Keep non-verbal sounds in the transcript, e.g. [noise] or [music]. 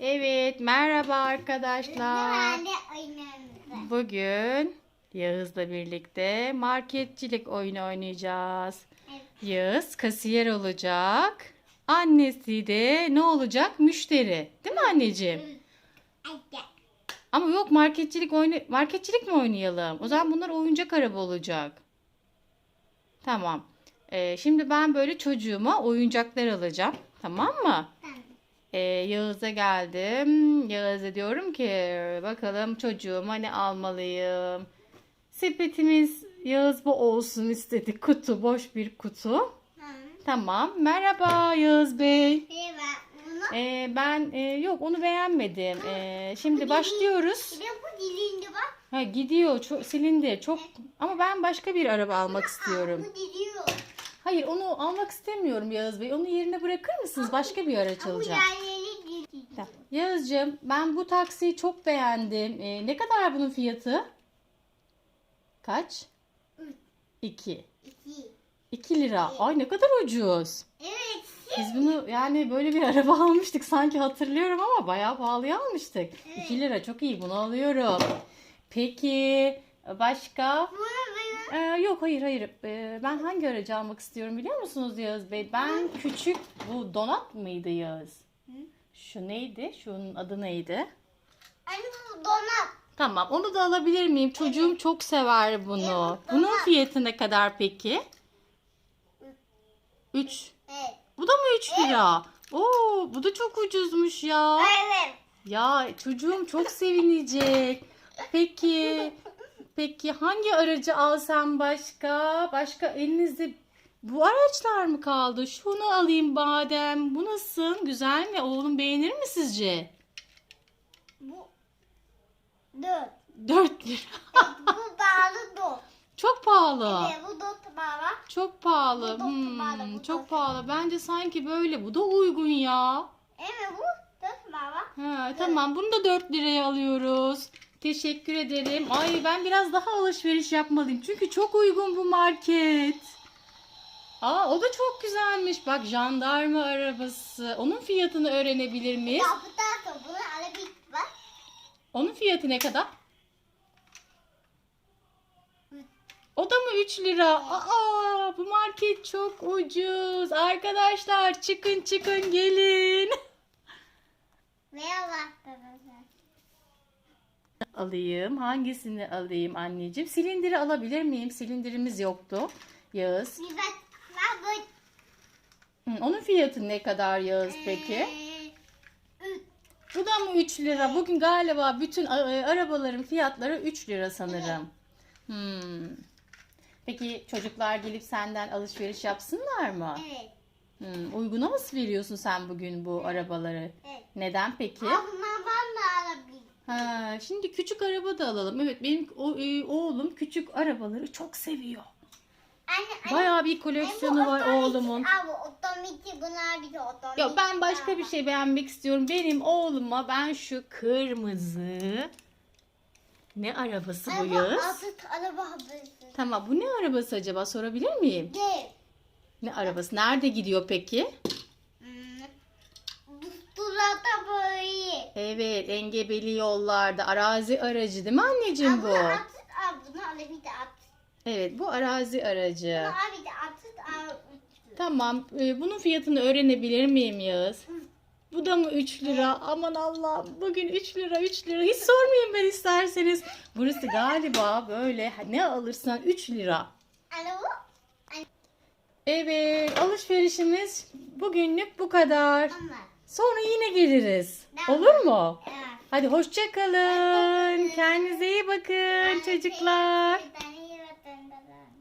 Evet, merhaba arkadaşlar. Bugün Yağız'la birlikte marketçilik oyunu oynayacağız. Evet. Yağız kasiyer olacak. Annesi de ne olacak? Müşteri. Değil mi anneciğim? Hadi. Ama yok marketçilik oyunu marketçilik mi oynayalım? O zaman bunlar oyuncak araba olacak. Tamam. Ee, şimdi ben böyle çocuğuma oyuncaklar alacağım. Tamam mı? Ee, Yağız'a geldim. Yağız'a diyorum ki bakalım çocuğuma ne almalıyım. Sepetimiz Yağız bu olsun istedi. Kutu boş bir kutu. Tamam. Tamam. Merhaba Yağız Bey. Merhaba. Ee, ben e, yok onu beğenmedim. Ee, şimdi başlıyoruz. bir de bu dilinde bak. Ha gidiyor. Çok silindi. Çok ama ben başka bir araba almak istiyorum. Bu. Hayır onu almak istemiyorum Yağız Bey. Onu yerine bırakır mısınız? Başka bir araç alacağım. Tamam. Yağız'cığım ben bu taksiyi çok beğendim. Ee, ne kadar bunun fiyatı? Kaç? Üç. 2. İki. 2 lira. Ay ne kadar ucuz. Evet. Biz bunu yani böyle bir araba [laughs] almıştık sanki hatırlıyorum ama bayağı pahalıya almıştık. 2 lira çok iyi bunu alıyorum. Peki başka? Bunu. Ee, yok hayır hayır. Ee, ben hangi aracı almak istiyorum biliyor musunuz Yağız Bey? Ben küçük bu donat mıydı Yağız? Şu neydi? Şunun adı neydi? Anne bu donat. Tamam onu da alabilir miyim? Çocuğum çok sever bunu. Evet, Bunun fiyatı ne kadar peki? 3. Evet. Bu da mı 3 lira? Oo, bu da çok ucuzmuş ya. Evet. Ya çocuğum çok sevinecek. Peki, [laughs] peki hangi aracı alsam başka? Başka elinizde bu araçlar mı kaldı? Şunu alayım badem. Bu nasıl? Güzel mi? Oğlum beğenir mi sizce? Bu dört. 4 lira. bu bağlı dört. Çok pahalı. Evet bu dört bağlı. Çok pahalı. Bu Hmm, pahalı, bu çok da. pahalı. Bence sanki böyle. Bu da uygun ya. Evet bu dört bağlı. Ha, tamam bunu da 4 liraya alıyoruz. Teşekkür ederim. Ay ben biraz daha alışveriş yapmalıyım. Çünkü çok uygun bu market. Aa o da çok güzelmiş. Bak jandarma arabası. Onun fiyatını öğrenebilir miyiz? Bunu alabilir bak. Onun fiyatı ne kadar? O da mı 3 lira? Aa bu market çok ucuz. Arkadaşlar çıkın çıkın gelin. [laughs] Merhaba babası. Alayım. Hangisini alayım anneciğim? Silindiri alabilir miyim? Silindirimiz yoktu. Yağız. Hı, onun fiyatı ne kadar Yağız peki? Ee, üç. Bu da mı 3 lira? Bugün galiba bütün e, arabaların fiyatları 3 lira sanırım. Hmm. Peki çocuklar gelip senden alışveriş yapsınlar mı? Evet. Hmm, Uyguna mı veriyorsun sen bugün bu arabaları? Evet. Neden peki? Alabilirim. Ha, şimdi küçük araba da alalım. Evet benim o, e, oğlum küçük arabaları çok seviyor. Anne. Bayağı bir koleksiyonu var oğlumun. Aa, bu otomatik bunlar bir de otomatik. Ya ben başka bir şey beğenmek istiyorum. Benim oğluma ben şu kırmızı ne arabası bu Araba? Altı araba haberi. Tamam bu ne arabası acaba sorabilir miyim? Dev. Ne arabası? Nerede gidiyor peki? Hmm. Dustulata böyle. Evet engebeli yollarda arazi aracı değil mi anneciğim bu? Bunu at, al bunu al bir de at. Evet bu arazi aracı. Bunu al bir de at, al. Tamam e, bunun fiyatını öğrenebilir miyim Yağız? Bu da mı 3 lira? Aman Allah'ım bugün 3 lira 3 lira. Hiç sormayın ben isterseniz. Burası galiba böyle ne alırsan 3 lira. Alo. Evet alışverişimiz bugünlük bu kadar. Ama. Sonra yine geliriz. Olur mu? Hadi hoşça kalın. Kendinize iyi bakın çocuklar.